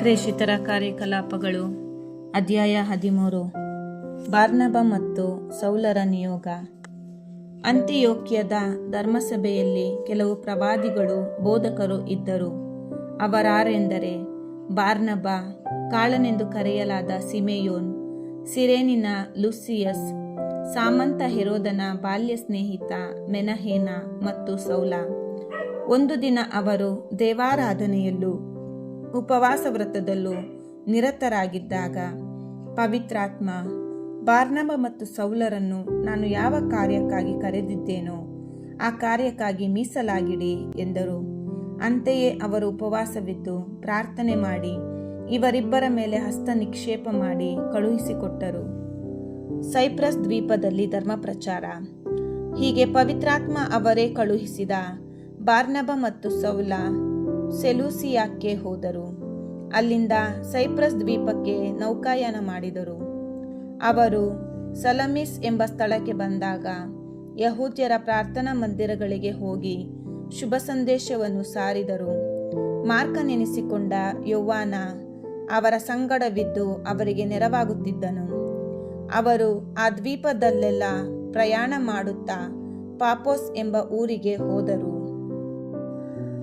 ಪ್ರೇಷಿತರ ಕಾರ್ಯಕಲಾಪಗಳು. ಅಧ್ಯಾಯ ಹದಿಮೂರು. ಬಾರ್ನಬ ಮತ್ತು ಸೌಲರ ನಿಯೋಗ. ಅಂತಿಯೋಕ್ಯದ ಧರ್ಮಸಭೆಯಲ್ಲಿ ಕೆಲವು ಪ್ರವಾದಿಗಳು ಬೋಧಕರು ಇದ್ದರು. ಅವರಾರೆಂದರೆ ಬಾರ್ನಬ, ಕಾಳನೆಂದು ಕರೆಯಲಾದ ಸಿಮೆಯೋನ್, ಸಿರೇನಿನ ಲುಸಿಯಸ್, ಸಾಮಂತ ಹೆರೋದನ ಬಾಲ್ಯ ಸ್ನೇಹಿತ ಮೆನಹೇನ ಮತ್ತು ಸೌಲ. ಒಂದು ದಿನ ಅವರು ದೇವಾರಾಧನೆಯಲ್ಲೂ ಉಪವಾಸ ವ್ರತದಲ್ಲೂ ನಿರತರಾಗಿದ್ದಾಗ ಪವಿತ್ರಾತ್ಮ ಬಾರ್ನಬ ಮತ್ತು ಸೌಲರನ್ನು ನಾನು ಯಾವ ಕಾರ್ಯಕ್ಕಾಗಿ ಕರೆದಿದ್ದೇನೋ ಆ ಕಾರ್ಯಕ್ಕಾಗಿ ಮೀಸಲಾಗಿಡಿ ಎಂದರು. ಅಂತೆಯೇ ಅವರು ಉಪವಾಸವಿದ್ದು ಪ್ರಾರ್ಥನೆ ಮಾಡಿ ಇವರಿಬ್ಬರ ಮೇಲೆ ಹಸ್ತ ನಿಕ್ಷೇಪ ಮಾಡಿ ಕಳುಹಿಸಿಕೊಟ್ಟರು. ಸೈಪ್ರಸ್ ದ್ವೀಪದಲ್ಲಿ ಧರ್ಮ ಪ್ರಚಾರ ಹೀಗೆ ಪವಿತ್ರಾತ್ಮ ಅವರೇ ಕಳುಹಿಸಿದ ಬಾರ್ನಬ ಮತ್ತು ಸೌಲ ಸೆಲೂಸಿಯಾಕ್ಕೆ ಹೋದರು. ಅಲ್ಲಿಂದ ಸೈಪ್ರಸ್ ದ್ವೀಪಕ್ಕೆ ನೌಕಾಯಾನ ಮಾಡಿದರು. ಅವರು ಸಲಮಿಸ್ ಎಂಬ ಸ್ಥಳಕ್ಕೆ ಬಂದಾಗ ಯಹೂದ್ಯರ ಪ್ರಾರ್ಥನಾ ಮಂದಿರಗಳಿಗೆ ಹೋಗಿ ಶುಭ ಸಂದೇಶವನ್ನು ಸಾರಿದರು. ಮಾರ್ಕನೆನಿಸಿಕೊಂಡ ಯೌವಾನ ಅವರ ಸಂಗಡವಿದ್ದು ಅವರಿಗೆ ನೆರವಾಗುತ್ತಿದ್ದನು. ಅವರು ಆ ದ್ವೀಪದಲ್ಲೆಲ್ಲ ಪ್ರಯಾಣ ಮಾಡುತ್ತಾ ಪಾಪೋಸ್ ಎಂಬ ಊರಿಗೆ ಹೋದರು.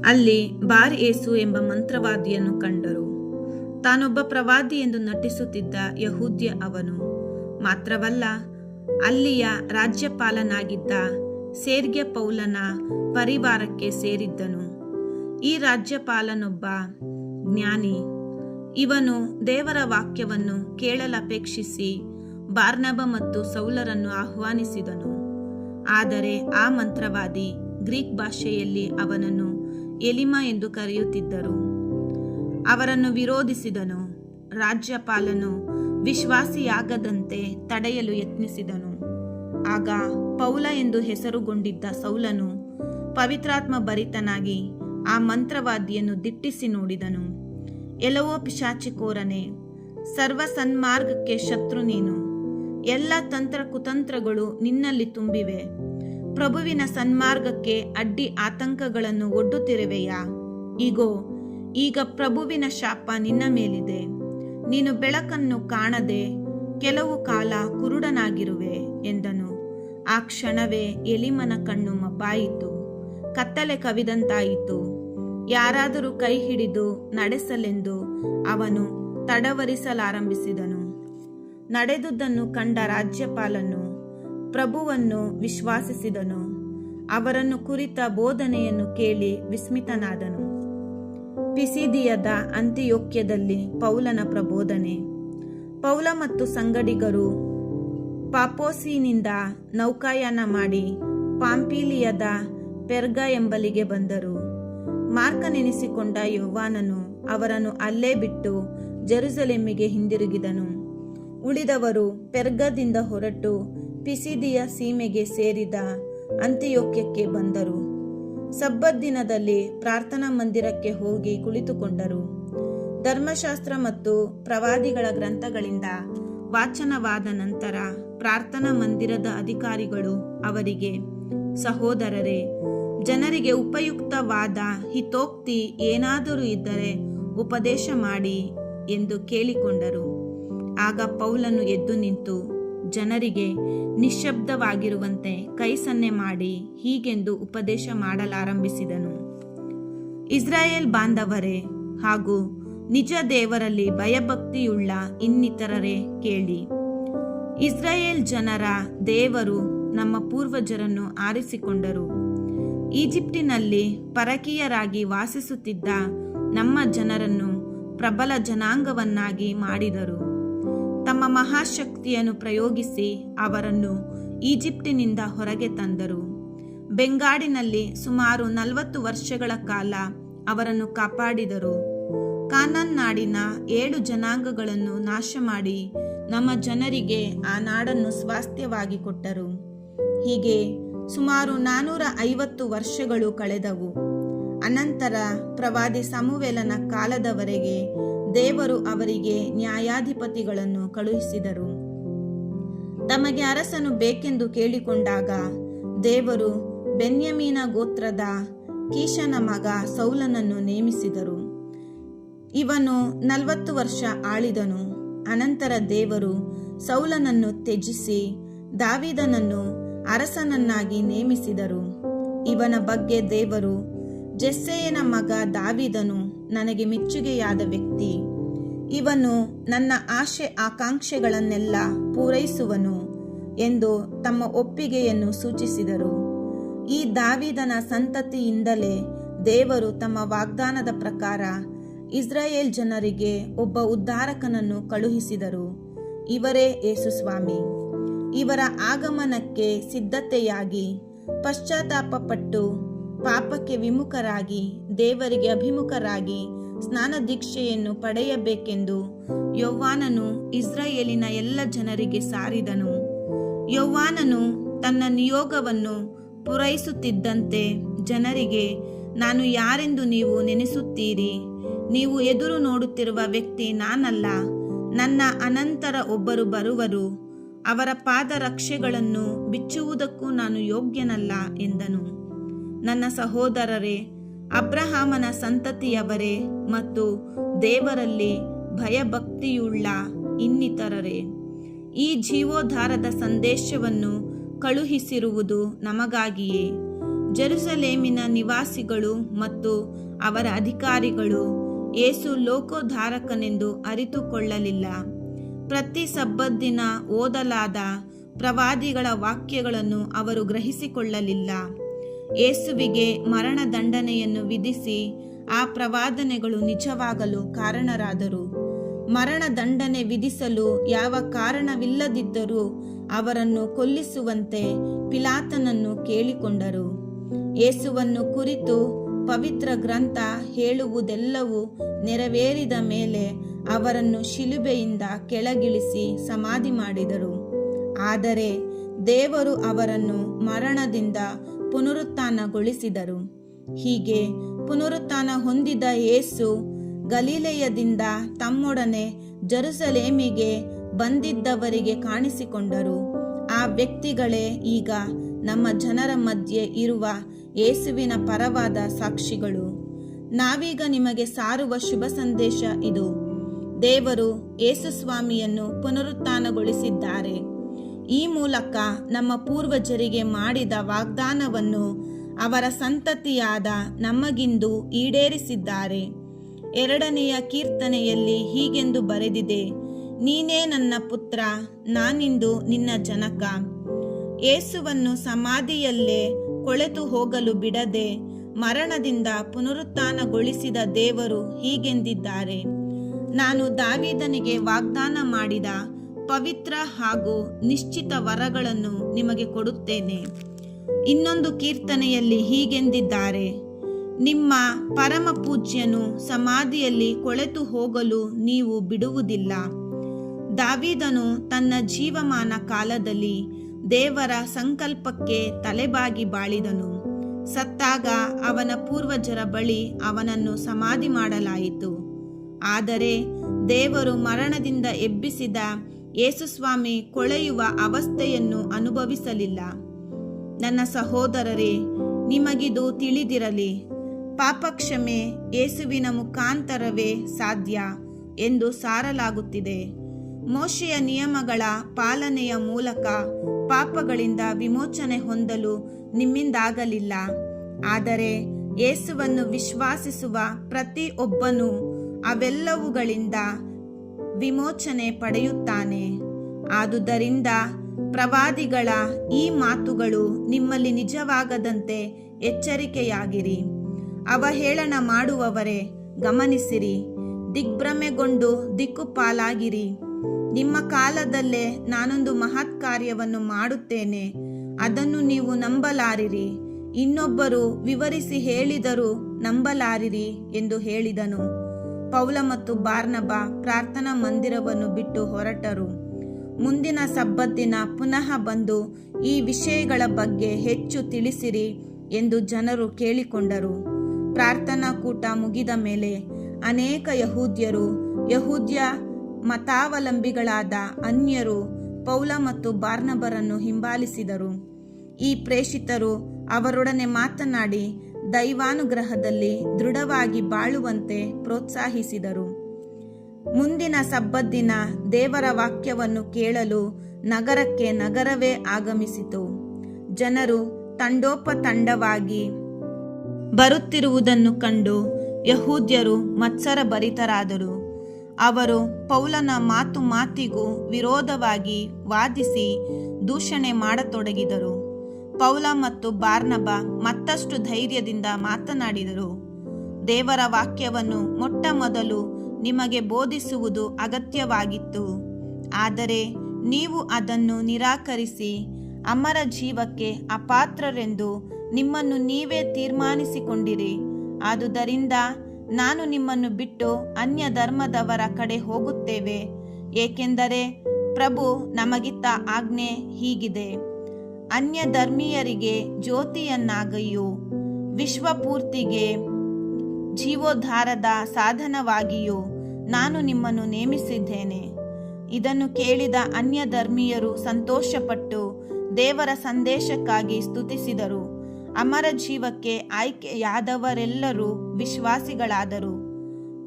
ಅಲ್ಲಿ ಬಾರ್ ಏಸು ಎಂಬ ಮಂತ್ರವಾದಿಯನ್ನು ಕಂಡರು. ತಾನೊಬ್ಬ ಪ್ರವಾದಿ ಎಂದು ನಟಿಸುತ್ತಿದ್ದ ಯಹೂದ್ಯ ಅವನು. ಮಾತ್ರವಲ್ಲ, ಅಲ್ಲಿಯ ರಾಜ್ಯಪಾಲನಾಗಿದ್ದ ಸೇರ್ಗೆ ಪೌಲನ ಪರಿವಾರಕ್ಕೆ ಸೇರಿದ್ದನು. ಈ ರಾಜ್ಯಪಾಲನೊಬ್ಬ ಜ್ಞಾನಿ. ಇವನು ದೇವರ ವಾಕ್ಯವನ್ನು ಕೇಳಲಪೇಕ್ಷಿಸಿ ಬಾರ್ನಬ ಮತ್ತು ಸೌಲರನ್ನು ಆಹ್ವಾನಿಸಿದನು. ಆದರೆ ಆ ಮಂತ್ರವಾದಿ ಗ್ರೀಕ್ ಭಾಷೆಯಲ್ಲಿ ಅವನನ್ನು ಎಲಿಮ ಎಂದು ಕರೆಯುತ್ತಿದ್ದರು. ಅವರನ್ನು ವಿರೋಧಿಸಿದನು. ರಾಜ್ಯಪಾಲನು ವಿಶ್ವಾಸಿಯಾಗದಂತೆ ತಡೆಯಲು ಯತ್ನಿಸಿದನು. ಆಗ ಪೌಲ ಎಂದು ಹೆಸರುಗೊಂಡಿದ್ದ ಸೌಲನು ಪವಿತ್ರಾತ್ಮ ಭರಿತನಾಗಿ ಆ ಮಂತ್ರವಾದಿಯನ್ನು ದಿಟ್ಟಿಸಿ ನೋಡಿದನು. ಎಲವೋ ಪಿಶಾಚಿಕೋರನೆ ಸರ್ವ ಸನ್ಮಾರ್ಗಕ್ಕೆ ಶತ್ರು ನೀನು. ಎಲ್ಲ ತಂತ್ರ ಕುತಂತ್ರಗಳು ನಿನ್ನಲ್ಲಿ ತುಂಬಿವೆ. ಪ್ರಭುವಿನ ಸನ್ಮಾರ್ಗಕ್ಕೆ ಅಡ್ಡಿ ಆತಂಕಗಳನ್ನು ಒಡ್ಡುತ್ತಿರುವೆಯಾ ಈಗೋ ಈಗ ಪ್ರಭುವಿನ ಶಾಪ ನಿನ್ನ ಮೇಲಿದೆ. ನೀನು ಬೆಳಕನ್ನು ಕಾಣದೆ ಕೆಲವು ಕಾಲ ಕುರುಡನಾಗಿರುವೆ ಎಂದನು. ಆ ಕ್ಷಣವೇ ಎಲಿಮನ ಕಣ್ಣು ಮಬ್ಬಾಯಿತು. ಕತ್ತಲೆ ಕವಿದಂತಾಯಿತು. ಯಾರಾದರೂ ಕೈ ಹಿಡಿದು ನಡೆಸಲೆಂದು ಅವನು ತಡವರಿಸಲಾರಂಭಿಸಿದನು. ನಡೆದುದನ್ನು ಕಂಡ ರಾಜ್ಯಪಾಲನು ಪ್ರಭುವನ್ನು ವಿಶ್ವಾಸಿಸಿದನು. ಅವರನ್ನು ಕುರಿತ ಬೋಧನೆಯನ್ನು ಕೇಳಿ ವಿಸ್ಮಿತನಾದನು. ಪಿಸಿದಿಯದ ಅಂತ್ಯೋಕ್ಯದಲ್ಲಿ ಪೌಲನ ಪ್ರಬೋಧನೆ. ಪೌಲ ಮತ್ತು ಸಂಗಡಿಗರು ಪಾಪೋಸಿನಿಂದ ನೌಕಾಯಾನ ಮಾಡಿ ಪಾಂಪೀಲಿಯದ ಪೆರ್ಗ ಎಂಬಲಿಗೆ ಬಂದರು. ಮಾರ್ಕನೆನಿಸಿಕೊಂಡ ಯೌವಾನನು ಅವರನ್ನು ಅಲ್ಲೇ ಬಿಟ್ಟು ಜೆರುಸಲೇಮಿಗೆ ಹಿಂದಿರುಗಿದನು. ಉಳಿದವರು ಪೆರ್ಗದಿಂದ ಹೊರಟು ಪಿಸಿದಿಯ ಸೀಮೆಗೆ ಸೇರಿದ ಅಂತ್ಯೋಕ್ಯಕ್ಕೆ ಬಂದರು. ಸಬ್ಬತ್ ದಿನದಲ್ಲಿ ಪ್ರಾರ್ಥನಾ ಮಂದಿರಕ್ಕೆ ಹೋಗಿ ಕುಳಿತುಕೊಂಡರು. ಧರ್ಮಶಾಸ್ತ್ರ ಮತ್ತು ಪ್ರವಾದಿಗಳ ಗ್ರಂಥಗಳಿಂದ ವಾಚನವಾದ ನಂತರ ಪ್ರಾರ್ಥನಾ ಮಂದಿರದ ಅಧಿಕಾರಿಗಳು ಅವರಿಗೆ, ಸಹೋದರರೇ, ಜನರಿಗೆ ಉಪಯುಕ್ತವಾದ ಹಿತೋಕ್ತಿ ಏನಾದರೂ ಇದ್ದರೆ ಉಪದೇಶ ಮಾಡಿ ಎಂದು ಕೇಳಿಕೊಂಡರು. ಆಗ ಪೌಲನು ಎದ್ದು ನಿಂತು ಜನರಿಗೆ ನಿಶ್ಶಬ್ದವಾಗಿರುವಂತೆ ಕೈ ಸನ್ನೆ ಮಾಡಿ ಹೀಗೆಂದು ಉಪದೇಶ ಮಾಡಲಾರಂಭಿಸಿದನು. ಇಸ್ರಾಯೇಲ್ ಬಾಂಧವರೇ ಹಾಗೂ ನಿಜ ದೇವರಲ್ಲಿ ಭಯಭಕ್ತಿಯುಳ್ಳ ಇನ್ನಿತರರೇ ಕೇಳಿ. ಇಸ್ರಾಯೇಲ್ ಜನರ ದೇವರು ನಮ್ಮ ಪೂರ್ವಜರನ್ನು ಆರಿಸಿಕೊಂಡರು. ಈಜಿಪ್ಟಿನಲ್ಲಿ ಪರಕೀಯರಾಗಿ ವಾಸಿಸುತ್ತಿದ್ದ ನಮ್ಮ ಜನರನ್ನು ಪ್ರಬಲ ಜನಾಂಗವನ್ನಾಗಿ ಮಾಡಿದರು. ತಮ್ಮ ಮಹಾಶಕ್ತಿಯನ್ನು ಪ್ರಯೋಗಿಸಿ ಅವರನ್ನು ಈಜಿಪ್ಟಿನಿಂದ ಹೊರಗೆ ತಂದರು. ಬೆಂಗಾಡಿನಲ್ಲಿ ಸುಮಾರು ನಲವತ್ತು ವರ್ಷಗಳ ಕಾಲ ಅವರನ್ನು ಕಾಪಾಡಿದರು. ಕಾನನ್ ನಾಡಿನ ಏಳು ಜನಾಂಗಗಳನ್ನು ನಾಶ ಮಾಡಿ ನಮ್ಮ ಜನರಿಗೆ ಆ ನಾಡನ್ನು ಸ್ವಾಸ್ಥ್ಯವಾಗಿ ಕೊಟ್ಟರು. ಹೀಗೆ ಸುಮಾರು ನಾನೂರ ಐವತ್ತು ವರ್ಷಗಳು ಕಳೆದವು. ಅನಂತರ ಪ್ರವಾದಿ ಸಮುವೇಲನ ಕಾಲದವರೆಗೆ ದೇವರು ಅವರಿಗೆ ನ್ಯಾಯಾಧಿಪತಿಗಳನ್ನು ಕಳುಹಿಸಿದರು. ತಮಗೆ ಅರಸನು ಬೇಕೆಂದು ಕೇಳಿಕೊಂಡಾಗ ದೇವರು ಬೆನ್ಯಮೀನ ಗೋತ್ರದ ಕೀಶನ ಮಗ ಸೌಲನನ್ನು ನೇಮಿಸಿದರು. ಇವನು ನಲವತ್ತು ವರ್ಷ ಆಳಿದನು. ಅನಂತರ ದೇವರು ಸೌಲನನ್ನು ತ್ಯಜಿಸಿ ದಾವಿದನನ್ನು ಅರಸನನ್ನಾಗಿ ನೇಮಿಸಿದರು. ಇವನ ಬಗ್ಗೆ ದೇವರು ಜೆಸ್ಸೆಯನ ಮಗ ದಾವಿದನು ನನಗೆ ಮೆಚ್ಚುಗೆಯಾದ ವ್ಯಕ್ತಿ. ಇವನು ನನ್ನ ಆಶೆ ಆಕಾಂಕ್ಷೆಗಳನ್ನೆಲ್ಲ ಪೂರೈಸುವನು ಎಂದು ತಮ್ಮ ಒಪ್ಪಿಗೆಯನ್ನು ಸೂಚಿಸಿದರು. ಈ ದಾವಿದನ ಸಂತತಿಯಿಂದಲೇ ದೇವರು ತಮ್ಮ ವಾಗ್ದಾನದ ಪ್ರಕಾರ ಇಸ್ರಾಯೇಲ್ ಜನರಿಗೆ ಒಬ್ಬ ಉದ್ಧಾರಕನನ್ನು ಕಳುಹಿಸಿದರು. ಇವರೇ ಯೇಸುಸ್ವಾಮಿ ಇವರ ಆಗಮನಕ್ಕೆ ಸಿದ್ಧತೆಯಾಗಿ, ಪಶ್ಚಾತ್ತಾಪಪಟ್ಟು, ಪಾಪಕ್ಕೆ ವಿಮುಖರಾಗಿ, ದೇವರಿಗೆ ಅಭಿಮುಖರಾಗಿ ಸ್ನಾನ ದೀಕ್ಷೆಯನ್ನು ಪಡೆಯಬೇಕೆಂದು ಯೌವಾನನು ಇಸ್ರಾಯೇಲಿನ ಎಲ್ಲ ಜನರಿಗೆ ಸಾರಿದನು. ಯೌವಾನನು ತನ್ನ ನಿಯೋಗವನ್ನು ಪೂರೈಸುತ್ತಿದ್ದಂತೆ ಜನರಿಗೆ, ನಾನು ಯಾರೆಂದು ನೀವು ನೆನೆಸುತ್ತೀರಿ? ನೀವು ಎದುರು ನೋಡುತ್ತಿರುವ ವ್ಯಕ್ತಿ ನಾನಲ್ಲ. ನನ್ನ ಅನಂತರ ಒಬ್ಬರು ಬರುವರು. ಅವರ ಪಾದರಕ್ಷೆಗಳನ್ನು ಬಿಚ್ಚುವುದಕ್ಕೂ ನಾನು ಯೋಗ್ಯನಲ್ಲ ಎಂದನು. ನನ್ನ ಸಹೋದರರೇ ಅಬ್ರಹಾಮನ ಸಂತತಿಯವರೇ ಮತ್ತು ದೇವರಲ್ಲಿ ಭಯಭಕ್ತಿಯುಳ್ಳ ಇನ್ನಿತರರೇ. ಈ ಜೀವೋದ್ಧಾರದ ಸಂದೇಶವನ್ನು ಕಳುಹಿಸಿರುವುದು ನಮಗಾಗಿಯೇ. ಜೆರುಸಲೇಮಿನ ನಿವಾಸಿಗಳು ಮತ್ತು ಅವರ ಅಧಿಕಾರಿಗಳು ಏಸು ಲೋಕೋದ್ಧಾರಕನೆಂದು ಅರಿತುಕೊಳ್ಳಲಿಲ್ಲ. ಪ್ರತಿ ಸಬ್ಬದ್ದಿನ ಓದಲಾದ ಪ್ರವಾದಿಗಳ ವಾಕ್ಯಗಳನ್ನು ಅವರು ಗ್ರಹಿಸಿಕೊಳ್ಳಲಿಲ್ಲ. ಏಸುವಿಗೆ ಮರಣದಂಡನೆಯನ್ನು ವಿಧಿಸಿ ಆ ಪ್ರವಾದನೆಗಳು ನಿಜವಾಗಲು ಕಾರಣರಾದರು. ಮರಣದಂಡನೆ ವಿಧಿಸಲು ಯಾವ ಕಾರಣವಿಲ್ಲದಿದ್ದರೂ ಅವರನ್ನು ಕೊಲ್ಲಿಸುವಂತೆ ಪಿಲಾತನನ್ನು ಕೇಳಿಕೊಂಡರು. ಯೇಸುವನ್ನು ಕುರಿತು ಪವಿತ್ರ ಗ್ರಂಥ ಹೇಳುವುದೆಲ್ಲವೂ ನೆರವೇರಿದ ಮೇಲೆ ಅವರನ್ನು ಶಿಲುಬೆಯಿಂದ ಕೆಳಗಿಳಿಸಿ ಸಮಾಧಿ ಮಾಡಿದರು ಆದರೆ ದೇವರು ಅವರನ್ನು ಮರಣದಿಂದ ಪುನರುತ್ಥಾನಗೊಳಿಸಿದರು. ಹೀಗೆ ಪುನರುತ್ಥಾನ ಹೊಂದಿದ ಯೇಸು ಗಲೀಲೆಯದಿಂದ ತಮ್ಮೊಡನೆ ಜರುಸಲೇಮಿಗೆ ಬಂದಿದ್ದವರಿಗೆ ಕಾಣಿಸಿಕೊಂಡರು. ಆ ವ್ಯಕ್ತಿಗಳೇ ಈಗ ನಮ್ಮ ಜನರ ಮಧ್ಯೆ ಇರುವ ಯೇಸುವಿನ ಪರವಾದ ಸಾಕ್ಷಿಗಳು. ನಾವೀಗ ನಿಮಗೆ ಸಾರುವ ಶುಭ ಸಂದೇಶ ಇದು. ದೇವರು ಯೇಸುಸ್ವಾಮಿಯನ್ನು ಪುನರುತ್ಥಾನಗೊಳಿಸಿದ್ದಾರೆ. ಈ ಮೂಲಕ ನಮ್ಮ ಪೂರ್ವಜರಿಗೆ ಮಾಡಿದ ವಾಗ್ದಾನವನ್ನು ಅವರ ಸಂತತಿಯಾದ ನಮಗಿಂದು ಈಡೇರಿಸಿದ್ದಾರೆ. ಎರಡನೆಯ ಕೀರ್ತನೆಯಲ್ಲಿ ಹೀಗೆಂದು ಬರೆದಿದೆ, ನೀನೇ ನನ್ನ ಪುತ್ರ, ನಾನಿಂದು ನಿನ್ನ ಜನಕ. ಏಸುವನ್ನು ಸಮಾಧಿಯಲ್ಲೇ ಕೊಳೆತು ಹೋಗಲು ಬಿಡದೆ ಮರಣದಿಂದ ಪುನರುತ್ಥಾನಗೊಳಿಸಿದ ದೇವರು ಹೀಗೆಂದಿದ್ದಾರೆ. ನಾನು ದಾವಿದನಿಗೆ ವಾಗ್ದಾನ ಮಾಡಿದ ಪವಿತ್ರ ಹಾಗೂ ನಿಶ್ಚಿತ ವರಗಳನ್ನು ನಿಮಗೆ ಕೊಡುತ್ತೇನೆ. ಇನ್ನೊಂದು ಕೀರ್ತನೆಯಲ್ಲಿ ಹೀಗೆಂದಿದ್ದಾರೆ. ನಿಮ್ಮ ಪರಮ ಪೂಜ್ಯನು ಸಮಾಧಿಯಲ್ಲಿ ಕೊಳೆತು ಹೋಗಲು ನೀವು ಬಿಡುವುದಿಲ್ಲ. ದಾವಿದನು ತನ್ನ ಜೀವಮಾನ ಕಾಲದಲ್ಲಿ ದೇವರ ಸಂಕಲ್ಪಕ್ಕೆ ತಲೆಬಾಗಿ ಬಾಳಿದನು. ಸತ್ತಾಗ ಅವನ ಪೂರ್ವಜರ ಬಳಿ ಅವನನ್ನು ಸಮಾಧಿ ಮಾಡಲಾಯಿತು. ಆದರೆ ದೇವರು ಮರಣದಿಂದ ಎಬ್ಬಿಸಿದ ಯೇಸುಸ್ವಾಮಿ ಕೊಳೆಯುವ ಅವಸ್ಥೆಯನ್ನು ಅನುಭವಿಸಲಿಲ್ಲ. ನನ್ನ ಸಹೋದರರೇ, ನಿಮಗಿದು ತಿಳಿದಿರಲಿ, ಪಾಪಕ್ಷಮೆ ಯೇಸುವಿನ ಮುಖಾಂತರವೇ ಸಾಧ್ಯ ಎಂದು ಸಾರಲಾಗುತ್ತಿದೆ. ಮೋಶೆಯ ನಿಯಮಗಳ ಪಾಲನೆಯ ಮೂಲಕ ಪಾಪಗಳಿಂದ ವಿಮೋಚನೆ ಹೊಂದಲು ನಿಮ್ಮಿಂದಾಗಲಿಲ್ಲ. ಆದರೆ ಯೇಸುವನ್ನು ವಿಶ್ವಾಸಿಸುವ ಪ್ರತಿ ಒಬ್ಬನೂ ಅವೆಲ್ಲವುಗಳಿಂದ ವಿಮೋಚನೆ ಪಡೆಯುತ್ತಾನೆ. ಆದುದರಿಂದ ಪ್ರವಾದಿಗಳ ಈ ಮಾತುಗಳು ನಿಮ್ಮಲ್ಲಿ ನಿಜವಾಗದಂತೆ ಎಚ್ಚರಿಕೆಯಾಗಿರಿ. ಅವಹೇಳನ ಮಾಡುವವರೇ, ಗಮನಿಸಿರಿ. ದಿಗ್ಭ್ರಮೆಗೊಂಡು ದಿಕ್ಕುಪಾಲಾಗಿರಿ. ನಿಮ್ಮ ಕಾಲದಲ್ಲೇ ನಾನೊಂದು ಮಹತ್ ಕಾರ್ಯವನ್ನು ಮಾಡುತ್ತೇನೆ. ಅದನ್ನು ನೀವು ನಂಬಲಾರಿರಿ. ಇನ್ನೊಬ್ಬರು ವಿವರಿಸಿ ಹೇಳಿದರೂ ನಂಬಲಾರಿರಿ ಎಂದು ಹೇಳಿದನು. ಪೌಲ ಮತ್ತು ಬಾರ್ನಬ ಪ್ರಾರ್ಥನಾ ಮಂದಿರವನ್ನು ಬಿಟ್ಟು ಹೊರಟರು. ಮುಂದಿನ ಸಬ್ಬತ್ತಿನ ಪುನಃ ಬಂದು ಈ ವಿಷಯಗಳ ಬಗ್ಗೆ ಹೆಚ್ಚು ತಿಳಿಸಿರಿ ಎಂದು ಜನರು ಕೇಳಿಕೊಂಡರು. ಪ್ರಾರ್ಥನಾ ಕೂಟ ಮುಗಿದ ಮೇಲೆ ಅನೇಕ ಯಹೂದ್ಯರು, ಯಹೂದ್ಯ ಮತಾವಲಂಬಿಗಳಾದ ಅನ್ಯರು ಪೌಲ ಮತ್ತು ಬಾರ್ನಬರನ್ನು ಹಿಂಬಾಲಿಸಿದರು. ಈ ಪ್ರೇಷಿತರು ಅವರೊಡನೆ ಮಾತನಾಡಿ ದೈವಾನುಗ್ರಹದಲ್ಲಿ ದೃಢವಾಗಿ ಬಾಳುವಂತೆ ಪ್ರೋತ್ಸಾಹಿಸಿದರು. ಮುಂದಿನ ಸಬ್ಬದ್ದಿನ ದೇವರ ವಾಕ್ಯವನ್ನು ಕೇಳಲು ನಗರಕ್ಕೆ ನಗರವೇ ಆಗಮಿಸಿತು. ಜನರು ತಂಡೋಪತಂಡವಾಗಿ ಬರುತ್ತಿರುವುದನ್ನು ಕಂಡು ಯಹೂದ್ಯರು ಮತ್ಸರ ಭರಿತರಾದರು. ಅವರು ಪೌಲನ ಮಾತು ಮಾತಿಗೂ ವಿರೋಧವಾಗಿ ವಾದಿಸಿ ದೂಷಣೆ ಮಾಡತೊಡಗಿದರು. ಪೌಲ ಮತ್ತು ಬಾರ್ನಬ ಮತ್ತಷ್ಟು ಧೈರ್ಯದಿಂದ ಮಾತನಾಡಿದರು. ದೇವರ ವಾಕ್ಯವನ್ನು ಮೊಟ್ಟ ಮೊದಲು ನಿಮಗೆ ಬೋಧಿಸುವುದು ಅಗತ್ಯವಾಗಿತ್ತು. ಆದರೆ ನೀವು ಅದನ್ನು ನಿರಾಕರಿಸಿ, ಅಮರ ಜೀವಕ್ಕೆ ಅಪಾತ್ರರೆಂದು ನಿಮ್ಮನ್ನು ನೀವೇ ತೀರ್ಮಾನಿಸಿಕೊಂಡಿರಿ. ಆದುದರಿಂದ ನಾನು ನಿಮ್ಮನ್ನು ಬಿಟ್ಟು ಅನ್ಯ ಧರ್ಮದವರ ಕಡೆ ಹೋಗುತ್ತೇವೆ, ಏಕೆಂದರೆ ಪ್ರಭು ನಮಗಿತ್ತ ಆಜ್ಞೆ ಹೀಗಿದೆ. ಅನ್ಯ ಧರ್ಮೀಯರಿಗೆ ಜ್ಯೋತಿಯನ್ನಾಗಿಯೂ ವಿಶ್ವಪೂರ್ತಿಗೆ ಜೀವೋದ್ಧಾರದ ಸಾಧನವಾಗಿಯೂ ನಾನು ನಿಮ್ಮನ್ನು ನೇಮಿಸಿದ್ದೇನೆ. ಇದನ್ನು ಕೇಳಿದ ಅನ್ಯ ಧರ್ಮೀಯರು ಸಂತೋಷಪಟ್ಟು ದೇವರ ಸಂದೇಶಕ್ಕಾಗಿ ಸ್ತುತಿಸಿದರು. ಅಮರ ಜೀವಕ್ಕೆ ಆಯ್ಕೆಯಾದವರೆಲ್ಲರೂ ವಿಶ್ವಾಸಿಗಳಾದರು.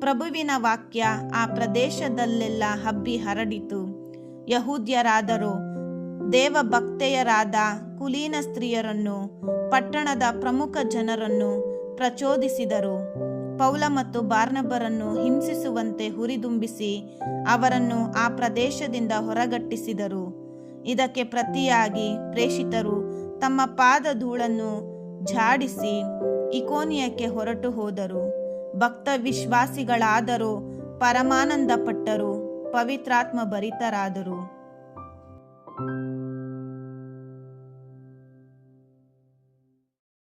ಪ್ರಭುವಿನ ವಾಕ್ಯ ಆ ಪ್ರದೇಶದಲ್ಲೆಲ್ಲ ಹಬ್ಬಿ ಹರಡಿತು. ಯಹೂದ್ಯರಾದರೂ ದೇವಭಕ್ತೆಯರಾದ ಕುಲೀನ ಸ್ತ್ರೀಯರನ್ನು, ಪಟ್ಟಣದ ಪ್ರಮುಖ ಜನರನ್ನು ಪ್ರಚೋದಿಸಿದರು. ಪೌಲ ಮತ್ತು ಬಾರ್ನಬರನ್ನು ಹಿಂಸಿಸುವಂತೆ ಹುರಿದುಂಬಿಸಿ ಅವರನ್ನು ಆ ಪ್ರದೇಶದಿಂದ ಹೊರಗಟ್ಟಿಸಿದರು. ಇದಕ್ಕೆ ಪ್ರತಿಯಾಗಿ ಪ್ರೇಷಿತರು ತಮ್ಮ ಪಾದ ಧೂಳನ್ನು ಝಾಡಿಸಿ ಇಕೋನಿಯಕ್ಕೆ ಹೊರಟು ಹೋದರು. ಭಕ್ತ ವಿಶ್ವಾಸಿಗಳಾದರೂ ಪರಮಾನಂದ ಪಟ್ಟರು ಪವಿತ್ರಾತ್ಮ ಭರಿತರಾದರು. thank you